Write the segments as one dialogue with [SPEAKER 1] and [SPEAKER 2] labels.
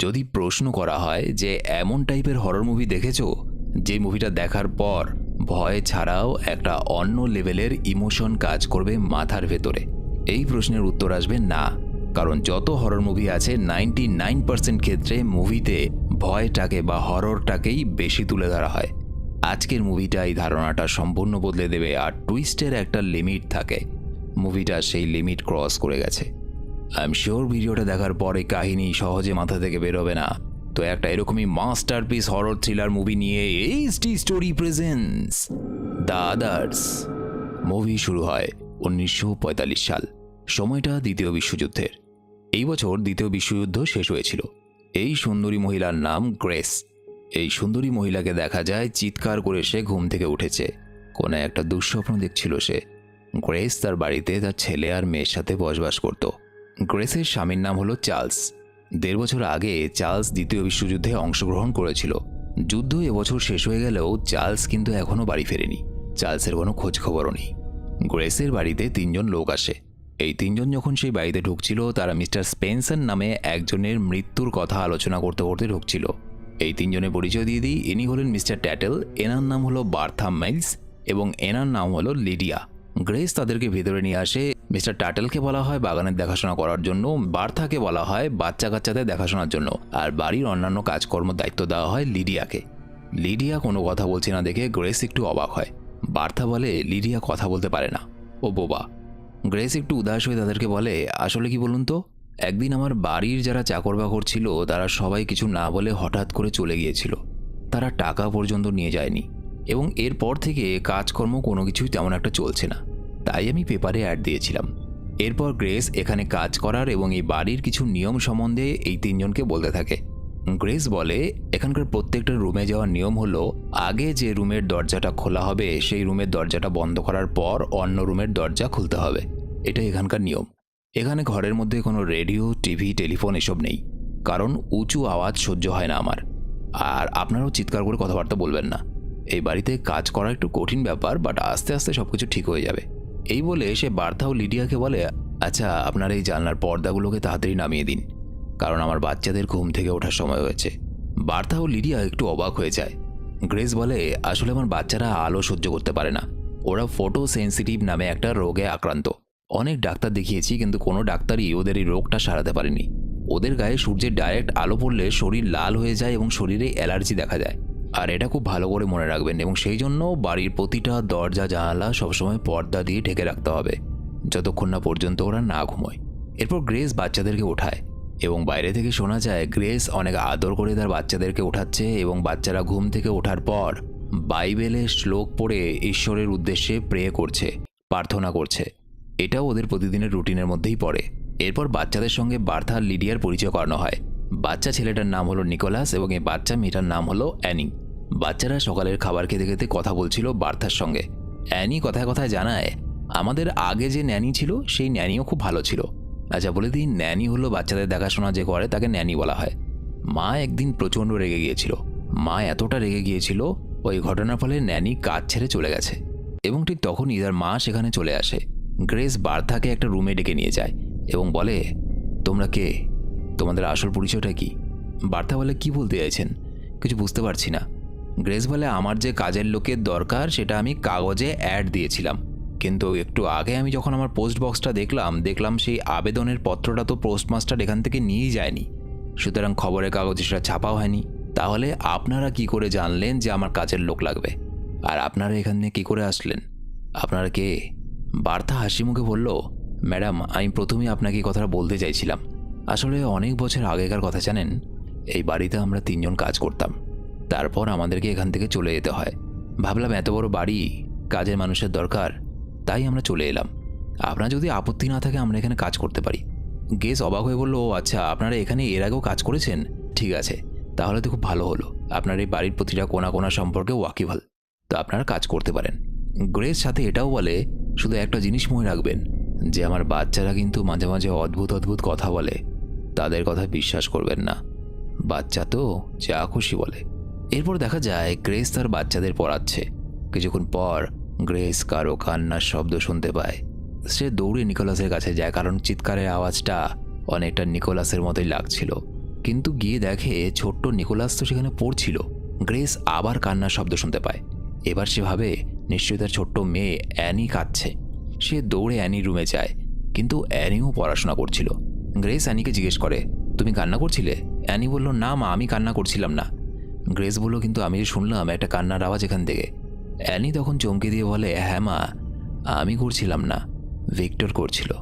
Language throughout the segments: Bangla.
[SPEAKER 1] যদি প্রশ্ন করা হয় যে এমন টাইপের হরর মুভি দেখেছ, যে মুভিটা দেখার পর ভয় ছাড়াও একটা অন্য লেভেলের ইমোশন কাজ করবে মাথার ভেতরে? এই প্রশ্নের উত্তর আসবে না, কারণ যত হরর মুভি আছে নাইনটি নাইন পার্সেন্ট ক্ষেত্রে মুভিতে ভয়টাকে বা হররটাকেই বেশি তুলে ধরা হয়। আজকের মুভিটা এই ধারণাটা সম্পূর্ণ বদলে দেবে, আর টুইস্টের একটা লিমিট থাকে। মুভিটা সেই লিমিট ক্রস করে গেছে। আই এম শিওর ভিডিওটা দেখার পরে কাহিনী সহজে মাথা থেকে বেরোবে না। তো একটা এরকমই মাস্টারপিস হরর থ্রিলার মুভি নিয়ে HD story presents the others movie শুরু হয় উনিশশো পঁয়তাল্লিশ সাল। সময়টা দ্বিতীয় বিশ্বযুদ্ধের। এই বছর দ্বিতীয় বিশ্বযুদ্ধ শেষ হয়েছিল। এই সুন্দরী মহিলার নাম গ্রেস এই সুন্দরী মহিলাকে দেখা যায় চিৎকার করে সে ঘুম থেকে উঠেছে। কোনো একটা দুঃস্বপ্ন দেখছিল সে। গ্রেস তার বাড়িতে তার ছেলে আর মেয়ের সাথে বসবাস করত। গ্রেসের স্বামীর নাম হলো চার্লস। দেড় বছর আগে চার্লস দ্বিতীয় বিশ্বযুদ্ধে অংশগ্রহণ করেছিল। যুদ্ধ এবছর শেষ হয়ে গেলেও চার্লস কিন্তু এখনও বাড়ি ফেরেনি। চার্লসের কোনো খোঁজখবরও নেই। গ্রেসের বাড়িতে তিনজন লোক আসে। এই তিনজন যখন সেই বাড়িতে ঢুকছিল, তারা মিস্টার স্পেন্সার নামে একজনের মৃত্যুর কথা আলোচনা করতে করতে ঢুকছিল। এই তিনজনের পরিচয় দিয়ে দিই। ইনি হলেন মিস্টার ট্যাটেল, এনার নাম হলো বার্থা মাইলস এবং এনার নাম হলো লিডিয়া। গ্রেস তাদেরকে ভেতরে নিয়ে আসে মিস্টার টাটেলকে বলা হয় বাগানের দেখাশোনা করার জন্য, বার্থাকে বলা হয় বাচ্চা কাচ্চাদের দেখাশোনার জন্য, আর বাড়ির অন্যান্য কাজকর্ম দায়িত্ব দেওয়া হয় লিডিয়াকে। লিডিয়া কোনো কথা বলছে না দেখে গ্রেস একটু অবাক হয়। বার্থা বলে, লিডিয়া কথা বলতে পারে না। ও বোবা। গ্রেস একটু উদাস হয়ে তাদেরকে বলে, আসলে কি বলুন তো? একদিন আমার বাড়ির যারা চাকর বাকর ছিল, তারা সবাই কিছু না বলে হঠাৎ করে চলে গিয়েছিল। তারা টাকা পর্যন্ত নিয়ে যায়নি। এবং এরপর থেকে কাজকর্ম কোনো কিছুই তেমন একটা চলছে না। তাই আমি পেপারে অ্যাড দিয়েছিলাম। এরপর গ্রেস এখানে কাজ করার এবং এই বাড়ির কিছু নিয়ম সম্বন্ধে এই তিনজনকে বলতে থাকে। গ্রেস বলে, এখানকার প্রত্যেকটা রুমে যাওয়ার নিয়ম হলো, আগে যে রুমের দরজাটা খোলা হবে, সেই রুমের দরজাটা বন্ধ করার পর অন্য রুমের দরজা খুলতে হবে। এটা এখানকার নিয়ম। এখানে ঘরের মধ্যে কোনো রেডিও, টিভি, টেলিফোন এসব নেই। কারণ উঁচু আওয়াজ সহ্য হয় না আমার। আর আপনারাও চিৎকার করে কথাবার্তা বলবেন না। এই বাড়িতে কাজ করা একটু কঠিন ব্যাপার, বাট আস্তে আস্তে সব কিছু ঠিক হয়ে যাবে। এই বলে সে বার্থা ও লিডিয়াকে বলে আচ্ছা আপনার এই জানলার পর্দাগুলোকে তাড়াতাড়ি নামিয়ে দিন, কারণ আমার বাচ্চাদের ঘুম থেকে ওঠার সময় হয়েছে। বার্থা ও লিডিয়া একটু অবাক হয়ে যায়। গ্রেস বলে, আসলে আমার বাচ্চারা আলো সহ্য করতে পারে না। ওরা ফটো সেন্সিটিভ নামে একটা রোগে আক্রান্ত। অনেক ডাক্তার দেখিয়েছি, কিন্তু কোনো ডাক্তারই ওদের এই রোগটা সারাতে পারেনি। ওদের গায়ে সূর্যের ডাইরেক্ট আলো পড়লে শরীর লাল হয়ে যায় এবং শরীরে অ্যালার্জি দেখা যায়। আর এটা খুব ভালো করে মনে রাখবেন এবং সেই জন্য বাড়ির প্রতিটা দরজা, জানালা সবসময় পর্দা দিয়ে ঢেকে রাখতে হবে, যতক্ষণ না পর্যন্ত ওরা না ঘুমোয়। এরপর গ্রেস বাচ্চাদেরকে ওঠায় এবং বাইরে থেকে শোনা যায় গ্রেস অনেক আদর করে তার বাচ্চাদেরকে ওঠাচ্ছে এবং বাচ্চারা ঘুম থেকে ওঠার পর বাইবেলে শ্লোক পড়ে ঈশ্বরের উদ্দেশ্যে প্রে করছে, প্রার্থনা করছে। এটাও ওদের প্রতিদিনের রুটিনের মধ্যেই পড়ে। এরপর বাচ্চাদের সঙ্গে বার্থা লিডিয়ার পরিচয় করানো হয়। বাচ্চা ছেলেটার নাম হলো নিকোলাস এবং এই বাচ্চা মেয়েটার নাম হলো অ্যানি। বাচ্চারা সকালের খাবার খেতে খেতে কথা বলছিল বার্থার সঙ্গে। অ্যানি কথায় কথায় জানায়, আমাদের আগে যে ন্যানি ছিল, সেই ন্যানিও খুব ভালো ছিল। আচ্ছা বলে দিন ন্যানি হলো বাচ্চাদের দেখাশোনা যে করে, তাকে ন্যানি বলা হয়। মা একদিন প্রচণ্ড রেগে গিয়েছিল। মা এতটা রেগে গিয়েছিল, ওই ঘটনার ফলে ন্যানি কাজ ছেড়ে চলে গেছে। এবং ঠিক তখনই তার মা সেখানে চলে আসে। গ্রেস বার্থাকে একটা রুমে ডেকে নিয়ে যায় এবং বলে, তোমরা কে? তোমাদের আসল পরিচয়টা কি? বার্তা বলে, কি বলতে চাইছেন? কিছু বুঝতে পারছি না। গ্রেস বলে আমার যে কাজের লোকের দরকার, সেটা আমি কাগজে অ্যাড দিয়েছিলাম। কিন্তু একটু আগে আমি যখন আমার পোস্ট বক্সটা দেখলাম দেখলাম সেই আবেদনের পত্রটা তো পোস্টমাস্টার এখান থেকে নিয়েই যায়নি। সুতরাং খবরের কাগজে সেটা ছাপাও হয়নি। তাহলে আপনারা কি করে জানলেন যে আমার কাজের লোক লাগবে? আর আপনারা এখানে কি করে আসলেন? আপনারা কে? বার্তা হাসি মুখে বলল, ম্যাডাম, আমি প্রথমেই আপনাকে কথাটা বলতে চাইছিলাম। আসলে অনেক বছর আগেকার কথা জানেন, এই বাড়িতে আমরা তিনজন কাজ করতাম। তারপর আমাদেরকে এখান থেকে চলে যেতে হয়। ভাবলাম এত বড় বাড়ি, কাজের মানুষের দরকার, তাই আমরা চলে এলাম। আপনার যদি আপত্তি না থাকে, আমরা এখানে কাজ করতে পারি। গেস অবাক হয়ে বলল, ও আচ্ছা আপনারা এখানে এর আগেও কাজ করেছেন? ঠিক আছে। তাহলে তো খুব ভালো হলো। আপনার এই বাড়ির প্রতিটা কোনা কোনা সম্পর্কে ওয়াকিভাল তো আপনারা কাজ করতে পারেন। গ্রেস সাথে এটাও বলে, শুধু একটা জিনিস মনে রাখবেন, যে আমার বাচ্চারা কিন্তু মাঝে মাঝে অদ্ভুত অদ্ভুত কথা বলে। তাদের কথা বিশ্বাস করবেন না। বাচ্চা তো যা খুশি বলে। এরপর দেখা যায় গ্রেস তার বাচ্চাদের পড়াচ্ছে। কিছুক্ষণ পর গ্রেস কারও কান্নার শব্দ শুনতে পায়। সে দৌড়ে নিকোলাসের কাছে যায়, কারণ চিৎকারের আওয়াজটা অনেকটা নিকোলাসের মতোই লাগছিল। কিন্তু গিয়ে দেখে ছোট্ট নিকোলাস তো সেখানে পড়ছিল। গ্রেস আবার কান্নার শব্দ শুনতে পায়। এবার সে ভাবে, নিশ্চয়ই তার ছোট্ট মেয়ে অ্যানি কাঁদছে। সে দৌড়ে অ্যানির রুমে যায়, কিন্তু অ্যানিও পড়াশোনা করছিল। গ্রেস অ্যানিকে জিজ্ঞেস করে, তুমি কান্না করছিলে? অ্যানি বলল, না মা, আমি কান্না করছিলাম না। গ্রেস বলল কিন্তু আমি যে শুনলাম একটা কান্নার আওয়াজ এখান থেকে। অ্যানি তখন চমকে দিয়ে বলে হ্যাঁ মা, আমি করছিলাম না। ভিক্টর করছিল।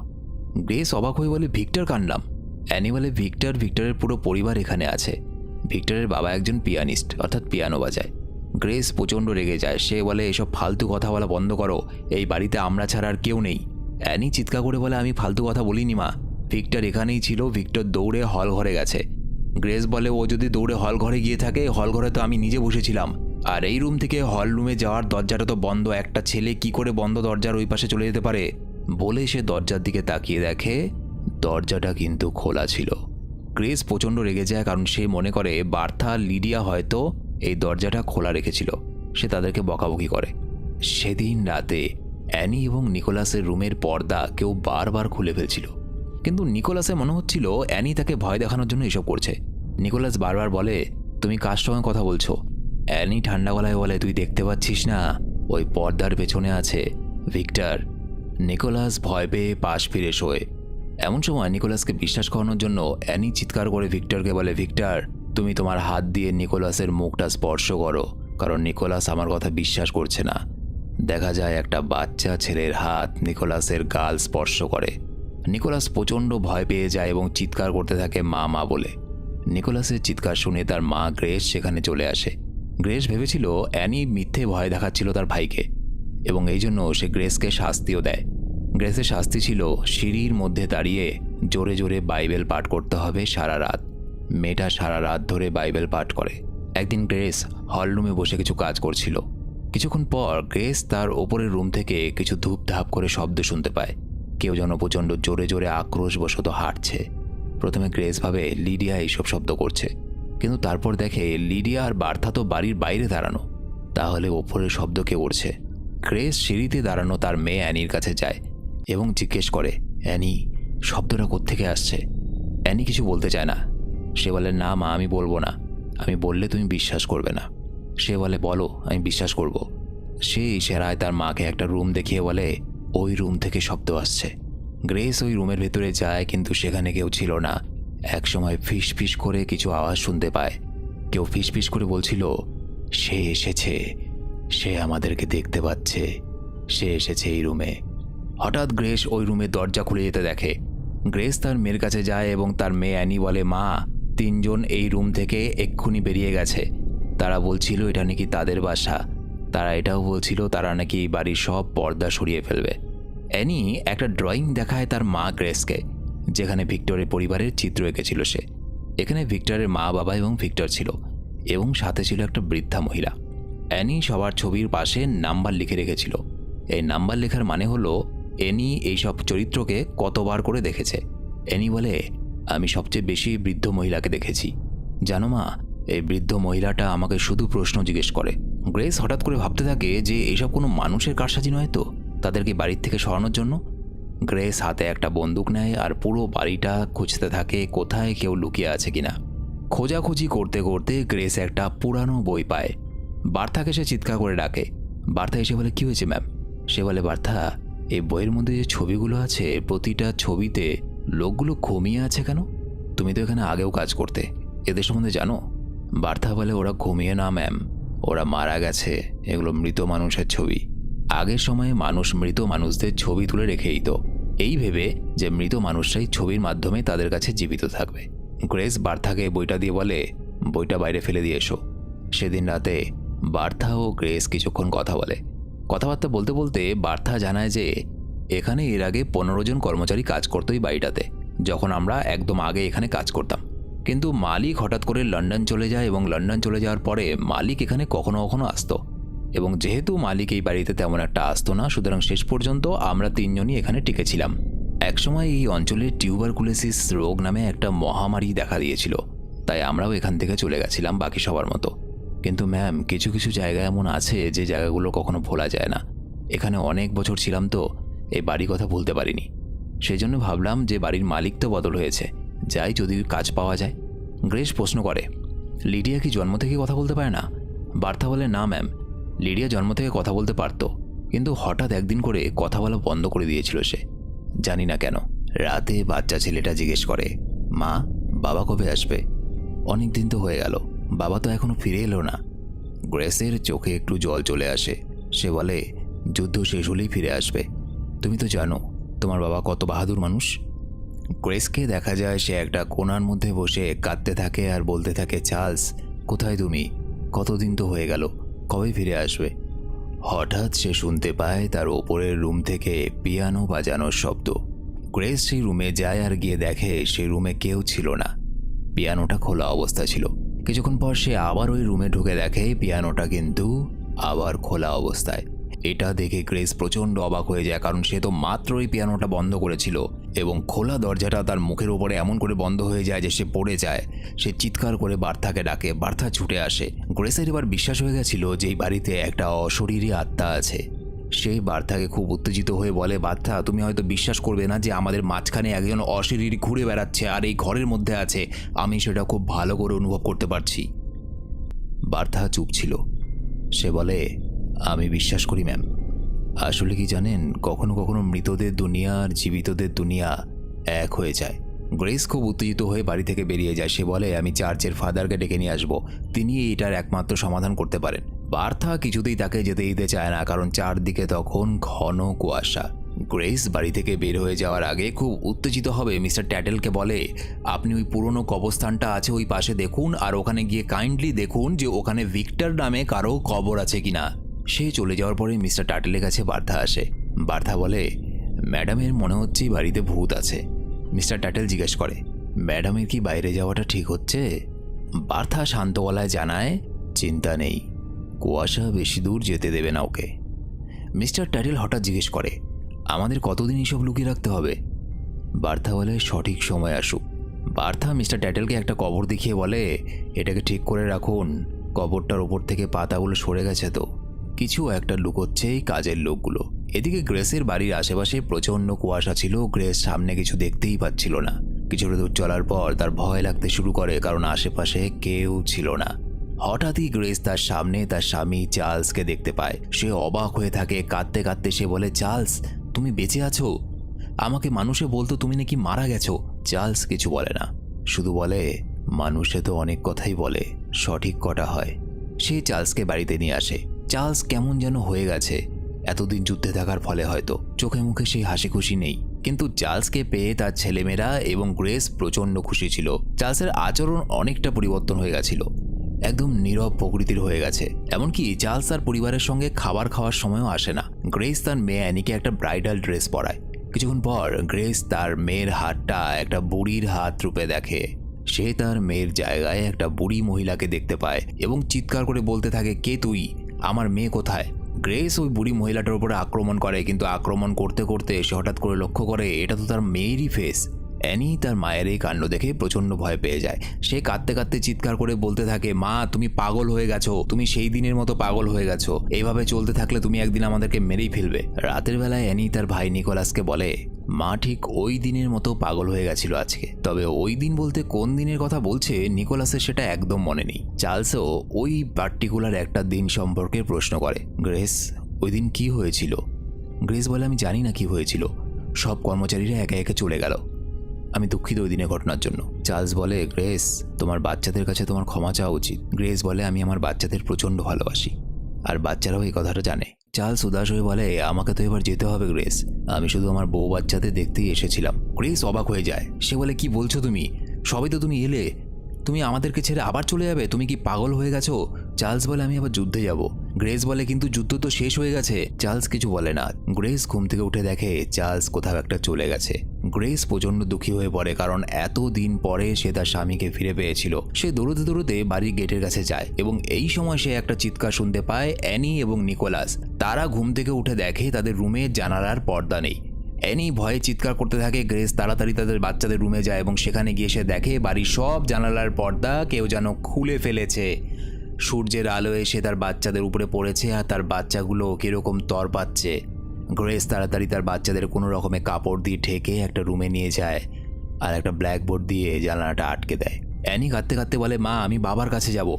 [SPEAKER 1] গ্রেস অবাক হয়ে বলে, ভিক্টর কান্নাম অ্যানি বলে, ভিক্টর, ভিক্টরের পুরো পরিবার এখানে আছে। ভিক্টরের বাবা একজন পিয়ানিস্ট, অর্থাৎ পিয়ানো বাজায়। গ্রেস প্রচণ্ড রেগে যায়। সে বলে, এসব ফালতু কথা বলা বন্ধ করো। এই বাড়িতে আমরা ছাড়া আর কেউ নেই। অ্যানি চিৎকার করে বলে, আমি ফালতু কথা বলিনি মা। ভিক্টর এখানেই ছিল। ভিক্টর দৌড়ে হল ঘরে গেছে। গ্রেস বলে ও যদি দৌড়ে হল ঘরে গিয়ে থাকে, হল ঘরে তো আমি নিজে বসেছিলাম। আর এই রুম থেকে হল রুমে যাওয়ার দরজাটা তো বন্ধ। একটা ছেলে কি করে বন্ধ দরজার ওই পাশে চলে যেতে পারে? বলে সে দরজার দিকে তাকিয়ে দেখে, দরজাটা কিন্তু খোলা ছিল। গ্রেস প্রচণ্ড রেগে যায়, কারণ সে মনে করে বার্থা, লিডিয়া হয়তো এই দরজাটা খোলা রেখেছিল। সে তাদেরকে বকাবকি করে। সেদিন রাতে অ্যানি এবং নিকোলাসের রুমের পর্দা কেউ বারবার খুলে ফেলছিল। কিন্তু নিকোলাসের মনে হচ্ছিল অ্যানি তাকে ভয় দেখানোর জন্য এসব করছে। নিকোলাস বারবার বলে, তুমি কার সঙ্গে কথা বলছো। অ্যানি ঠান্ডা গলায় বলে, তুই দেখতে পাচ্ছিস না, ওই পর্দার পেছনে আছে। ভিক্টর, নিকোলাস ভয় পেয়ে পাশ ফিরে শোয়। এমন সময় নিকোলাসকে বিশ্বাস করানোর জন্য অ্যানি চিৎকার করে ভিক্টরকে বলে, ভিক্টর, তুমি তোমার হাত দিয়ে নিকোলাসের মুখটা স্পর্শ করো, কারণ নিকোলাস আমার কথা বিশ্বাস করছে না। দেখা যায় একটা বাচ্চা ছেলের হাত নিকোলাসের গাল স্পর্শ করে। নিকোলাস প্রচণ্ড ভয় পেয়ে যায় এবং চিৎকার করতে থাকে মা মা বলে। নিকোলাসের চিৎকার শুনে তার মা গ্রেস সেখানে চলে আসে। গ্রেস ভেবেছিল অ্যানি মিথ্যে ভয় দেখাচ্ছিল তার ভাইকে এবং এই জন্য সে গ্রেসকে শাস্তিও দেয়। গ্রেসের শাস্তি ছিল সিঁড়ির মধ্যে দাঁড়িয়ে জোরে জোরে বাইবেল পাঠ করতে হবে সারা রাত। মেয়েটা সারা রাত ধরে বাইবেল পাঠ করে। একদিন গ্রেস হলরুমে বসে কিছু কাজ করছিল। কিছুক্ষণ পর গ্রেস তার ওপরের রুম থেকে কিছু ধূপধাপ করে শব্দ শুনতে পায়। কেউ যেন প্রচণ্ড জোরে জোরে আক্রোশবশত হাঁটছে। প্রথমে গ্রেস ভাবে, লিডিয়া এইসব শব্দ করছে। কিন্তু তারপর দেখে, লিডিয়া আর বার্থা তো বাড়ির বাইরে দাঁড়ানো। তাহলে ওপরের শব্দ কে উঠছে গ্রেস সিঁড়িতে দাঁড়ানো তার মেয়ে অ্যানির কাছে যায় এবং জিজ্ঞেস করে, অ্যানি, শব্দটা কোত্থেকে আসছে? অ্যানি কিছু বলতে চায় না। সে বলে, না মা, আমি বলব না। আমি বললে তুমি বিশ্বাস করবে না। সে বলে, বলো, আমি বিশ্বাস করব। সে ইশারায় তার মাকে একটা রুম দেখিয়ে বলে ওই রুম থেকে শব্দ আসছে। গ্রেস ওই রুমের ভেতরে যায়, কিন্তু সেখানে কেউ ছিল না। একসময় ফিস ফিস করে কিছু আওয়াজ শুনতে পায়। কেউ ফিস ফিস করে বলছিল, সে এসেছে। সে আমাদেরকে দেখতে পাচ্ছে। সে এসেছে এই রুমে। হঠাৎ গ্রেস ওই রুমের দরজা খুলে যেতে দেখে। গ্রেস তার মেয়ের কাছে যায় এবং তার মেয়ে অ্যানি বলে, মা, তিনজন এই রুম থেকে এক্ষুনি বেরিয়ে গেছে। তারা বলছিল, এটা নাকি তাদের বাসা। তারা এটাও বলছিল, তারা নাকি বাড়ির সব পর্দা সরিয়ে ফেলবে। অ্যানি একটা ড্রয়িং দেখায় তার মা গ্রেসকে, যেখানে ভিক্টরের পরিবারের চিত্র এঁকেছিল সে। এখানে ভিক্টরের মা, বাবা এবং ভিক্টর ছিল, এবং সাথে ছিল একটা বৃদ্ধা মহিলা। অ্যানি সবার ছবির পাশে নাম্বার লিখে রেখেছিল। এই নাম্বার লেখার মানে হলো এনি এইসব চরিত্রকে কতবার করে দেখেছে। এনি বলে, আমি সবচেয়ে বেশি বৃদ্ধ মহিলাকে দেখেছি। জানো মা, এই বৃদ্ধ মহিলাটা আমাকে শুধু প্রশ্ন জিজ্ঞেস করে। গ্রেস হঠাৎ করে ভাবতে থাকে যে এইসব কোনো মানুষের কারসাজি নয় তো? তাদেরকে বাড়ির থেকে সরানোর জন্য? গ্রেস হাতে একটা বন্দুক নেয় আর পুরো বাড়িটা খুঁজতে থাকে কোথায় কেউ লুকিয়ে আছে কিনা। খোঁজাখুঁজি করতে করতে গ্রেস একটা পুরানো বই পায়। বার্থাকে সে চিৎকার করে ডাকে। বার্থা এসে বলে, কী হয়েছে, ম্যাম? সে বলে, বার্থা, এই বইয়ের মধ্যে যে ছবিগুলো আছে, প্রতিটা ছবিতে লোকগুলো ঘুমিয়ে আছে কেন? তুমি তো এখানে আগেও কাজ করতে। এদের সম্বন্ধে জানো? বার্থা বলে, ওরা ঘুমিয়ে না, ম্যাম। ওরা মারা গেছে। এগুলো মৃত মানুষের ছবি। আগের সময়ে মানুষ মৃত মানুষদের ছবি তুলে রেখে দিত এই ভেবে যে মৃত মানুষরাই ছবির মাধ্যমে তাদের কাছে জীবিত থাকবে। গ্রেস বার্থাকে বইটা দিয়ে বলে, বইটা বাইরে ফেলে দিয়ে এসো। সেদিন রাতে বার্থা ও গ্রেস কিছুক্ষণ কথা বলে। কথাবার্তা বলতে বলতে বার্থা জানায় যে, এখানে এর আগে পনেরো জন কর্মচারী কাজ করতো এই বাড়িটাতে, যখন আমরা একদম আগে এখানে কাজ করতাম। কিন্তু মালিক হঠাৎ করে লন্ডন চলে যায় এবং লন্ডন চলে যাওয়ার পরে মালিক এখানে কখনো কখনো আসতো। এবং যেহেতু মালিক এই বাড়িতে তেমন একটা আসতো না, সুতরাং শেষ পর্যন্ত আমরা তিনজনই এখানে টিকেছিলাম। একসময় এই অঞ্চলে টিউবারকুলোসিস রোগ নামে একটা মহামারী দেখা দিয়েছিল, তাই আমরাও এখান থেকে চলে গেছিলাম বাকি সবার মতো। কিন্তু ম্যাম, কিছু কিছু জায়গা এমন আছে যে জায়গাগুলো কখনো ভোলা যায় না। এখানে অনেক বছর ছিলাম তো এই বাড়ি কথা ভুলতে পারিনি। সেই জন্য ভাবলাম যে বাড়ির মালিক তো বদল হয়েছে। যাই যদি কাজ পাওয়া যায়। গ্রেস প্রশ্ন করে, লিডিয়া কি জন্ম থেকে কথা বলতে পারে না? বার্থা বলে, না, ম্যাম। লিডিয়া জন্ম থেকে কথা বলতে পারতো, কিন্তু হঠাৎ একদিন করে কথা বলা বন্ধ করে দিয়েছিল সে। জানি না কেন। রাতে বাচ্চা ছেলেটা জিজ্ঞেস করে, মা, বাবা কবে আসবে? অনেক দিন তো হয়ে গেল। বাবা তো এখনও ফিরে এলো না। গ্রেসের চোখে একটু জল চলে আসে। সে বলে, যুদ্ধ শেষ হলেই ফিরে আসবে। তুমি তো জানো, তোমার বাবা কত বাহাদুর মানুষ। গ্রেসকে দেখা যায় সে একটা কোণার মধ্যে বসে কাঁদতে থাকে আর বলতে থাকে, চার্লস, কোথায় তুমি? কতদিন তো হয়ে গেল, কবে ফিরে আসবে? হঠাৎ সে শুনতে পায় তার ওপরের রুম থেকে পিয়ানো বাজানোর শব্দ। গ্রেস সেই রুমে যায় আর গিয়ে দেখে সেই রুমে কেউ ছিল না। পিয়ানোটা খোলা অবস্থা ছিল। কিছুক্ষণ পর সে আবার ওই রুমে ঢুকে দেখে পিয়ানোটা কিন্তু আবার খোলা অবস্থায়। এটা দেখে গ্রেস প্রচণ্ড অবাক হয়ে যায়, কারণ সে তো মাত্রই পিয়ানোটা বন্ধ করেছিল এবং খোলা দরজাটা তার মুখের উপরে এমন করে বন্ধ হয়ে যায় যে সে পড়ে যায়। সে চিৎকার করে বার্থাকে ডাকে, বার্থা ছুটে আসে। গ্রেসের এবার বিশ্বাস হয়ে গেছিল যে এই বাড়িতে একটা অশরীরী আত্মা আছে। সেই বার্থাকে খুব উত্তেজিত হয়ে বলে, বার্থা, তুমি হয়তো বিশ্বাস করবে না যে আমাদের মাঝখানে একজন অশরীর ঘুরে বেড়াচ্ছে আর এই ঘরের মধ্যে আছে। আমি সেটা খুব ভালো করে অনুভব করতে পারছি। বার্থা চুপ ছিল। সে বলে আমি বিশ্বাস করি ম্যাম আসলে কি জানেন, কখনো কখনো মৃতদের দুনিয়া আর জীবিতদের দুনিয়া এক হয়ে যায়। গ্রেস খুব উত্তেজিত হয়ে বাড়ি থেকে বেরিয়ে যায়। সে বলে, আমি চার্চের ফাদারকে ডেকে নিয়ে আসব। তিনি এটার একমাত্র সমাধান করতে পারেন। বার্থা কিছুতেই তাকে যেতে দিতে চায় না, কারণ চারদিকে তখন ঘন কুয়াশা। গ্রেস বাড়ি থেকে বের হয়ে যাওয়ার আগে খুব উত্তেজিত হবে। মিস্টার ট্যাটেলকে বলে, আপনি ওই পুরনো কবরস্থানটা আছে ওই পাশে দেখুন, আর ওখানে গিয়ে কাইন্ডলি দেখুন যে ওখানে ভিক্টর নামে কারও কবর আছে কিনা। সে চলে যাওয়ার পরে মিস্টার টাটেলের কাছে বার্থা আসে। বার্থা বলে, ম্যাডামের মনে হচ্ছে বাড়িতে ভূত আছে। মিস্টার টাটেল জিজ্ঞেস করে, ম্যাডামের কি বাইরে যাওয়াটা ঠিক হচ্ছে? বার্থা শান্ত গলায় জানায়, চিন্তা নেই, কুয়াশা বেশি দূর যেতে দেবে না ওকে। মিস্টার টাটেল হঠাৎ জিজ্ঞেস করে, আমাদের কতদিন এসব লুকিয়ে রাখতে হবে? বার্থা বলে, সঠিক সময় আসুক। বার্থা মিস্টার ট্যাটেলকে একটা কবর দেখিয়ে বলে, এটাকে ঠিক করে রাখুন। কবরটার ওপর থেকে পাতাগুলো সরে গেছে তো। কিছু একটা লুকোচ্ছে এই কাজের লোকগুলো। এদিকে গ্রেসের বাড়ির আশেপাশে প্রচণ্ড কুয়াশা ছিল, গ্রেস সামনে কিছু দেখতেই পাচ্ছিল না। কিছুটা দূর চলার পর তার ভয় লাগতে শুরু করে, কারণ আশেপাশে কেউ ছিল না। হঠাৎই গ্রেস তার সামনে তার স্বামী চার্লসকে দেখতে পায়। সে অবাক হয়ে থাকে, কাঁদতে কাঁদতে সে বলে, চার্লস, তুমি বেঁচে আছো? আমাকে মানুষে বলতো তুমি নাকি মারা গেছো? চার্লস কিছু বলে না। শুধু বলে, মানুষে তো অনেক কথাই বলে, সঠিক কটা হয়। সে চার্লসকে বাড়িতে নিয়ে আসে। চার্লস কেমন যেন হয়ে গেছে। এতদিন যুদ্ধে থাকার ফলে হয়তো। চোখে মুখে সেই হাসি খুশি নেই। কিন্তু চার্লসকে পেয়ে তার ছেলেমেয়েরা এবং গ্রেস প্রচণ্ড খুশি ছিল। চার্লসের আচরণ অনেকটা পরিবর্তন হয়ে গেছিল। একদম নীরব প্রকৃতির হয়ে গেছে। এমনকি চার্লস তার পরিবারের সঙ্গে খাবার খাওয়ার সময়ও আসে না। গ্রেস তার মেয়ে অ্যানিকে একটা ব্রাইডাল ড্রেস পরায়। কিছুক্ষণ পর গ্রেস তার মেয়ের হাতটা একটা বুড়ির হাত রূপে দেখে। সে তার মেয়ের জায়গায় একটা বুড়ি মহিলাকে দেখতে পায় এবং চিৎকার করে বলতে থাকে, কে তুই? আমার মেয়ে কোথায়? গ্রেস ওই বুড়ি মহিলাটার উপরে আক্রমণ করে, কিন্তু আক্রমণ করতে করতে সে হঠাৎ করে লক্ষ্য করে, এটা তো তার মেয়েরই ফেস অ্যানি তার মায়ের এই কাণ্ড দেখে প্রচণ্ড ভয় পেয়ে যায়। সে কাঁদতে কাঁদতে চিৎকার করে বলতে থাকে, মা, তুমি পাগল হয়ে গেছো। তুমি সেই দিনের মতো পাগল হয়ে গেছো। এইভাবে চলতে থাকলে তুমি একদিন আমাদেরকে মেরেই ফেলবে। রাতের বেলায় অ্যানি তার ভাই নিকোলাসকে বলে, মা ঠিক ওই দিনের মতো পাগল হয়ে গেছিল আজকে। তবে ওই দিন বলতে কোন দিনের কথা বলছে নিকোলাসের সেটা একদম মনে নেই। চার্লসও ওই পার্টিকুলার একটা দিন সম্পর্কে প্রশ্ন করে। গ্রেস, ওই দিন কী হয়েছিল? গ্রেস বলে, আমি জানি না কি হয়েছিল। সব কর্মচারীরা একে একে চলে গেল। আমি দুঃখিত ওই দিনের ঘটনার জন্য। চার্লস বলে, গ্রেস, তোমার বাচ্চাদের কাছে তোমার ক্ষমা চাওয়া উচিত। গ্রেস বলে, আমি আমার বাচ্চাদের প্রচণ্ড ভালোবাসি। আর বাচ্চারাও এই কথাটা জানে। চার্লস উদাস হয়ে বলে, আমাকে তো এবার যেতে হবে, গ্রেস। আমি শুধু আমার বউ বাচ্চাদের দেখতেই এসেছিলাম। গ্রেস অবাক হয়ে যায়। সে বলে, কি বলছো তুমি? সবই তো তুমি এলে। তুমি আমাদেরকে ছেড়ে আবার চলে যাবে? তুমি কি পাগল হয়ে গেছো? চার্লস বলে, আমি আবার যুদ্ধে যাব। গ্রেস বলে, কিন্তু যুদ্ধ তো শেষ হয়ে গেছে। চার্লস কিছু বলে না। গ্রেস ঘুম থেকে উঠে দেখে, চার্লস কোথাও একটা চলে গেছে। গ্রেস প্রচণ্ড দুঃখী হয়ে পড়ে কারণ এত দিন পরে সে তার স্বামীকে ফিরে পেয়েছিল। সে দৌড়তে দৌড়তে বাড়ির গেটের কাছে যায় এবং এই সময় সে একটা চিৎকার শুনতে পায় অ্যানি এবং নিকোলাস। তারা ঘুম থেকে উঠে দেখে তাদের রুমের জানালার পর্দা নেই। অ্যানি ভয়ে চিৎকার করতে থাকে, গ্রেস তাড়াতাড়ি তাদের বাচ্চাদের রুমে যায় এবং সেখানে গিয়ে সে দেখে বাড়ির সব জানালার পর্দা কেউ যেন খুলে ফেলেছে। সূর্যের আলো এসে তার বাচ্চাদের উপরে পড়েছে আর তার বাচ্চাগুলো কীরকম তর পাচ্ছে। গ্রেস তাড়াতাড়ি তার বাচ্চাদের কোনো রকমে কাপড় দিয়ে ঢেকে একটা রুমে নিয়ে যায় আর একটা ব্ল্যাকবোর্ড দিয়ে জানালাটা আটকে দেয়। অ্যানি কাঁদতে কাঁদতে বলে, মা, আমি বাবার কাছে যাব।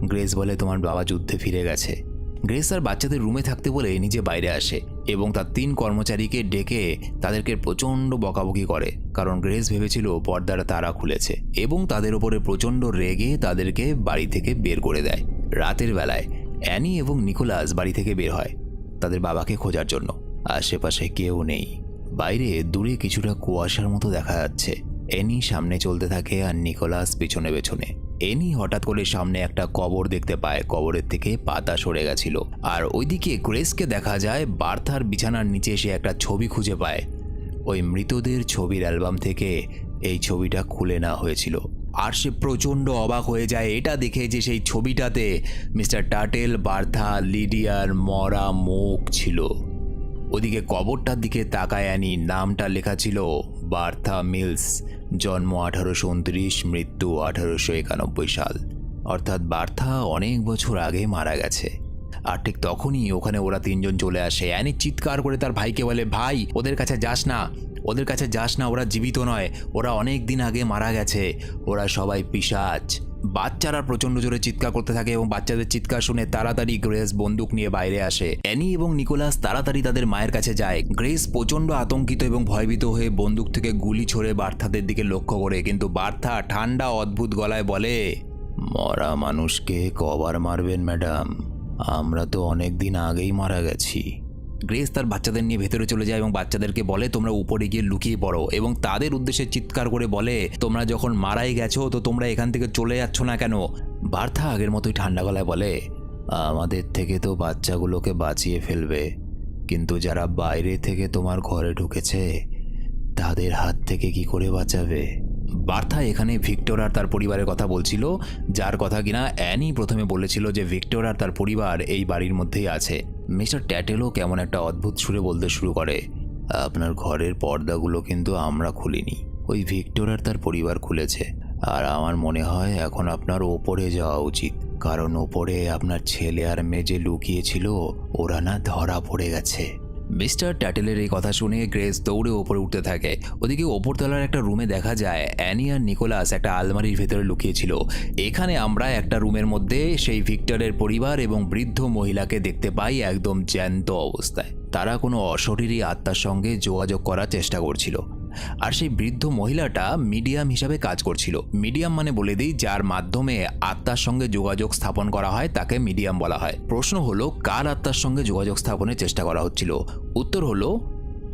[SPEAKER 1] গ্রেস বলে, তোমার বাবা যুদ্ধে ফিরে গেছে। গ্রেস তার বাচ্চাদের রুমে থাকতে বলে নিজে বাইরে আসে এবং তার তিন কর্মচারীকে ডেকে তাদেরকে প্রচণ্ড বকাবকি করে। কারণ গ্রেস ভেবেছিল পর্দার তারা খুলেছে এবং তাদের ওপরে প্রচণ্ড রেগে তাদেরকে বাড়ি থেকে বের করে দেয়। রাতের বেলায় অ্যানি এবং নিকোলাস বাড়ি থেকে বের হয় তাদের বাবাকে খোঁজার জন্য। আশেপাশে কেউ নেই। বাইরে দূরে কিছুটা কুয়াশার মতো দেখা যাচ্ছে। এনি সামনে চলতে থাকে আর নিকোলাস পিছনে পেছনে। এনি হঠাৎ করে সামনে একটা কবর দেখতে পায়। কবরের থেকে পাতা সরে গেছিল। আর ওইদিকে গ্রেসকে দেখা যায়, বার্থার বিছানার নিচে এসে একটা ছবি খুঁজে পায়। ওই মৃতদের ছবির অ্যালবাম থেকে এই ছবিটা খুলে নেওয়া হয়েছিল। আর সে প্রচণ্ড অবাক হয়ে যায়। এটা দেখে যে সেই ছবিটাতে মিস্টার টাটেল, বার্থা, লিডিয়ার মরা মুখ ছিল। ওদিকে কবরটার দিকে তাকায় আনি, নামটা লেখা ছিল বার্থা মিলস, জন্ম আঠারোশো উনত্রিশ, মৃত্যু আঠারোশো একানব্বই সাল। অর্থাৎ বার্থা অনেক বছর আগে মারা গেছে। আর ঠিক তখনই ওখানে ওরা তিনজন চলে আসে। অ্যানি চিৎকার করে তার ভাইকে বলে, ভাই, ওদের কাছে যাস না। ওদের কাছে যাস না, ওরা জীবিত নয়। ওরা অনেক দিন আগে মারা গেছে। ওরা সবাই পিসাচ বাচ্চারা প্রচণ্ড জোরে চিৎকার করতে থাকে এবং বাচ্চাদের চিৎকার শুনে তাড়াতাড়ি গ্রেস বন্দুক নিয়ে বাইরে আসে। অ্যানি এবং নিকোলাস তাড়াতাড়ি তাদের মায়ের কাছে যায়। গ্রেস প্রচণ্ড আতঙ্কিত এবং ভয়ভীত হয়ে বন্দুক থেকে গুলি ছড়ে বার্থাদের দিকে লক্ষ্য করে, কিন্তু বার্থা ঠান্ডা অদ্ভুত গলায় বলে, মরা মানুষকে কবার মারবেন, ম্যাডাম। আমরা তো অনেক দিন আগেই মারা গেছি। গ্রেস তার বাচ্চাদের নিয়ে ভেতরে চলে যায় এবং বাচ্চাদেরকে বলে, তোমরা উপরে গিয়ে লুকিয়ে পড়ো। এবং তাদের উদ্দেশ্যে চিৎকার করে বলে, তোমরা যখন মারাই গেছো, তো তোমরা এখান থেকে চলে যাচ্ছ না কেন? বার্থা আগের মতোই ঠান্ডা গলায় বলে, আমাদের থেকে তো বাচ্চাগুলোকে বাঁচিয়ে ফেলবে। কিন্তু যারা বাইরে থেকে তোমার ঘরে ঢুকেছে, তাদের হাত থেকে কি করে বাঁচাবে? বার্থা এখানে ভিক্টর আর তার পরিবারের কথা বলছিল, যার কথা কিনা অ্যানি প্রথমে বলেছিল যে ভিক্টর আর তার পরিবার এই বাড়ির মধ্যেই আছে। মিস্টার ট্যাটেলও কেমন একটা অদ্ভুত সুরে বলতে শুরু করে, আপনার ঘরের পর্দাগুলো কিন্তু আমরা খুলিনি, ওই ভিক্টর আর তার পরিবার খুলেছে। আর আমার মনে হয় এখন আপনার ওপরে যাওয়া উচিত, কারণ ওপরে আপনার ছেলে আর মেয়ে যে লুকিয়েছিল, ওরা না ধরা পড়ে গেছে। মিস্টার ট্যাটেলের এই কথা শুনে গ্রেস দৌড়ে ওপরে উঠতে থাকে। ওদিকে ওপরতলার একটা রুমে দেখা যায়, অ্যানি আর নিকোলাস একটা আলমারির ভেতরে লুকিয়েছিল। এখানে আমরা একটা রুমের মধ্যে সেই ভিক্টরের পরিবার এবং বৃদ্ধ মহিলাকে দেখতে পাই একদম জ্যান্ত অবস্থায়। তারা কোনো অশরীরী আত্মার সঙ্গে যোগাযোগ করার চেষ্টা করছিল। আর সেই বৃদ্ধ মহিলাটা মিডিয়াম হিসাবে কাজ করছিল। মিডিয়াম মানে বলে দিই, যার মাধ্যমে আত্মার সঙ্গে যোগাযোগ স্থাপন করা হয়, তাকে মিডিয়াম বলা হয়। প্রশ্ন হলো, কার আত্মার সঙ্গে যোগাযোগ স্থাপনের চেষ্টা করা হচ্ছিল? উত্তর হলো,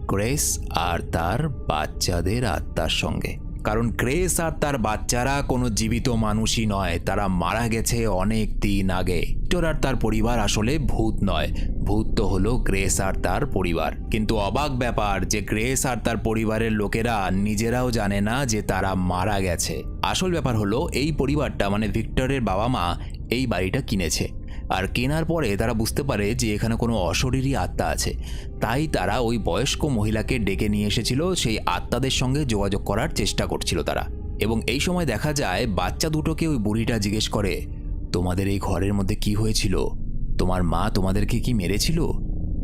[SPEAKER 1] গ্রেস আর তার বাচ্চাদের আত্মার সঙ্গে। কারণ গ্রেস আর তার বাচ্চারা কোনো জীবিত মানুষই নয়, তারা মারা গেছে অনেক দিন আগে। ভিক্টর আর তার পরিবার আসলে ভূত নয়, ভূত তো হলো গ্রেস আর তার পরিবার। কিন্তু অবাক ব্যাপার যে গ্রেস আর তার পরিবারের লোকেরা নিজেরাও জানে না যে তারা মারা গেছে। আসল ব্যাপার হলো, এই পরিবারটা মানে ভিক্টরের বাবা মা এই বাড়িটা কিনেছে। আর কেনার পরে তারা বুঝতে পারে যে এখানে কোনো অশরীরী আত্মা আছে। তাই তারা ওই বয়স্ক মহিলাকে ডেকে নিয়ে এসেছিল, সেই আত্মাদের সঙ্গে যোগাযোগ করার চেষ্টা করছিল তারা। এবং এই সময় দেখা যায়, বাচ্চা দুটোকে ওই বুড়িটা জিজ্ঞেস করে, তোমাদের এই ঘরের মধ্যে কি হয়েছিল? তোমার মা তোমাদেরকে কি মেরেছিল?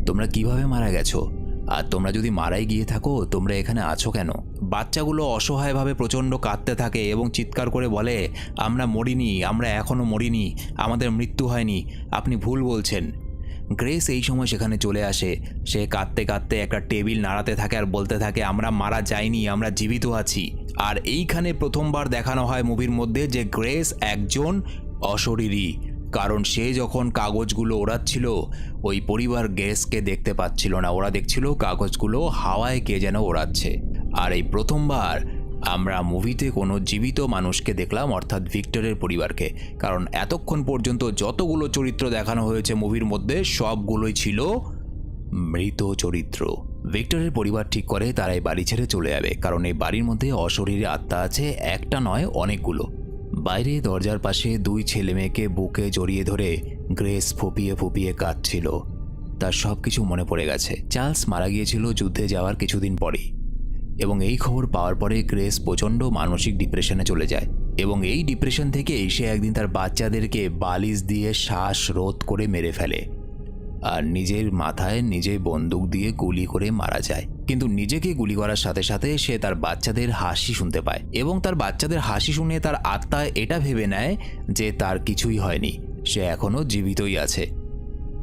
[SPEAKER 1] তোমরা কীভাবে মারা গেছো? আর তোমরা যদি মারাই গিয়ে থাকো, তোমরা এখানে আছো কেন? বাচ্চাগুলো অসহায়ভাবে প্রচণ্ড কাঁদতে থাকে এবং চিৎকার করে বলে, আমরা মরিনি, আমরা এখনও মরিনি, আমাদের মৃত্যু হয়নি, আপনি ভুল বলছেন। গ্রেস এই সময় সেখানে চলে আসে। সে কাঁদতে কাঁদতে একটা টেবিল নাড়াতে থাকে আর বলতে থাকে, আমরা মারা যাইনি, আমরা জীবিত আছি। আর এইখানে প্রথমবার দেখানো হয় মুভির মধ্যে যে গ্রেস একজন অশরীরী, কারণ সে যখন কাগজগুলো ওড়াচ্ছিল, ওই পরিবার গ্রেসকে দেখতে পাচ্ছিল না। ওরা দেখছিল কাগজগুলো হাওয়ায় কে যেন ওড়াচ্ছে। আর এই প্রথমবার আমরা মুভিতে কোনো জীবিত মানুষকে দেখলাম, অর্থাৎ ভিক্টরের পরিবারকে। কারণ এতক্ষণ পর্যন্ত যতগুলো চরিত্র দেখানো হয়েছে মুভির মধ্যে, সবগুলোই ছিল মৃত চরিত্র। ভিক্টরের পরিবার ঠিক করে তারা এই বাড়ি ছেড়ে চলে যাবে, কারণ এই বাড়ির মধ্যে অশরীরে আত্মা আছে, একটা নয়, অনেকগুলো। বাইরে দরজার পাশে দুই ছেলে মেয়েকে বুকে জড়িয়ে ধরে গ্রেস ফুপিয়ে ফুপিয়ে কাঁদছিল। তার সব কিছু মনে পড়ে গেছে। চার্লস মারা গিয়েছিল যুদ্ধে যাওয়ার কিছুদিন পরেই। এবং এই খবর পাওয়ার পরে গ্রেস প্রচণ্ড মানসিক ডিপ্রেশনে চলে যায় এবং এই ডিপ্রেশন থেকেই সে একদিন তার বাচ্চাদেরকে বালিশ দিয়ে শ্বাস রোধ করে মেরে ফেলে আর নিজের মাথায় নিজে বন্দুক দিয়ে গুলি করে মারা যায়। কিন্তু নিজেকে গুলি করার সাথে সাথে সে তার বাচ্চাদের হাসি শুনতে পায় এবং তার বাচ্চাদের হাসি শুনে তার আত্মা এটা ভেবে নেয় যে তার কিছুই হয়নি, সে এখনও জীবিতই আছে।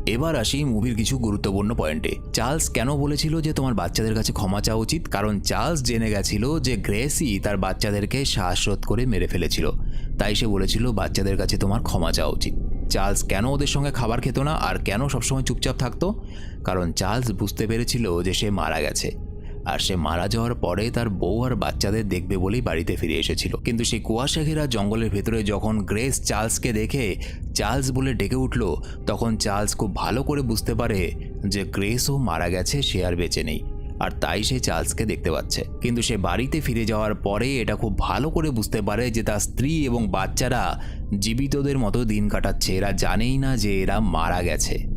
[SPEAKER 1] এবার আসি মুভির কিছু গুরুত্বপূর্ণ পয়েন্টে। চার্লস কেন বলেছিল যে তোমার বাচ্চাদের কাছে ক্ষমা চাওয়া উচিত? কারণ চার্লস জেনে গেছিল যে গ্রেসি তার বাচ্চাদেরকে শ্বাসরোধ করে মেরে ফেলেছিল। তাই সে বলেছিল, বাচ্চাদের কাছে তোমার ক্ষমা চাওয়া উচিত। চার্লস কেন ওদের সঙ্গে খাবার খেত না? আর কেন সবসময় চুপচাপ থাকতো? কারণ চার্লস বুঝতে পেরেছিল যে সে মারা গেছে। আর সে মারা যাওয়ার পরে তার বউ আর বাচ্চাদের দেখবে বলেই বাড়িতে ফিরে এসেছিল। কিন্তু সেই কুয়াশা ঘেরা জঙ্গলের ভেতরে যখন গ্রেস চার্লসকে দেখে চার্লস বলে ডেকে উঠল, তখন চার্লস খুব ভালো করে বুঝতে পারে যে গ্রেসও মারা গেছে, সে আর বেঁচে নেই। আর তাই সে চার্লসকে দেখতে পাচ্ছে। কিন্তু সে বাড়িতে ফিরে যাওয়ার পরে এটা খুব ভালো করে বুঝতে পারে যে তার স্ত্রী এবং বাচ্চারা জীবিতদের মতো দিন কাটাচ্ছে। এরা জানেই না যে এরা মারা গেছে।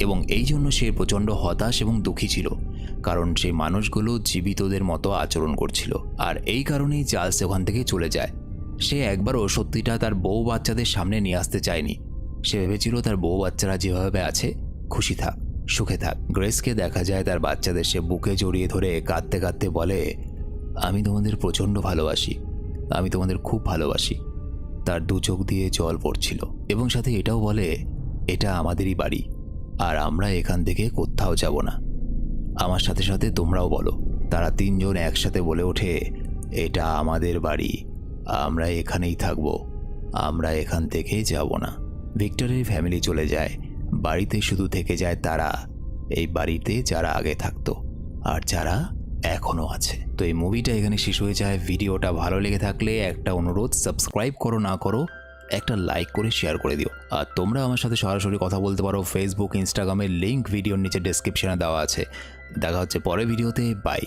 [SPEAKER 1] এবং এই জন্য সে প্রচণ্ড হতাশ এবং দুঃখী ছিল, কারণ সেই মানুষগুলো জীবিতদের মতো আচরণ করছিল। আর এই কারণেই চার্লস ওখান থেকে চলে যায়। সে একবারও সত্যিটা তার বউ বাচ্চাদের সামনে নিয়ে আসতে চায়নি। সে ভেবেছিল তার বউ বাচ্চারা যেভাবে আছে, খুশি থাক, সুখে থাক। গ্রেসকে দেখা যায় তার বাচ্চাদের সে বুকে জড়িয়ে ধরে কাঁদতে কাঁদতে বলে, আমি তোমাদের প্রচণ্ড ভালোবাসি। আমি তোমাদের খুব ভালোবাসি। তার দু চোখ দিয়ে জল পড়ছিল এবং সাথে এটাও বলে, এটা আমাদেরই বাড়ি। আর আমরা এখান থেকে কোথাও যাব না। আমার সাথে সাথে তোমরাও বলো, তারা তিনজন একসাথে বলে ওঠে, এটা আমাদের বাড়ি, আমরা এখানেই থাকব, আমরা এখান থেকে যাব না। ভিক্টরের ফ্যামিলি চলে যায়, বাড়িতে শুধু থেকে যায় তারা, এই বাড়িতে যারা আগে থাকতো, আর যারা এখনও আছে। তো এই মুভিটা এখানে শেষ হয়ে যায়। ভিডিওটা ভালো লেগে থাকলে একটা অনুরোধ সাবস্ক্রাইব করো, না করো একটা লাইক করে শেয়ার করে দিও। আর তোমরা আমার সাথে সরাসরি কথা বলতে পারো। ফেসবুক ইনস্টাগ্রামের লিঙ্ক ভিডিওর নিচে ডেসক্রিপশানে দেওয়া আছে। দেখা হচ্ছে পরের ভিডিওতে বাই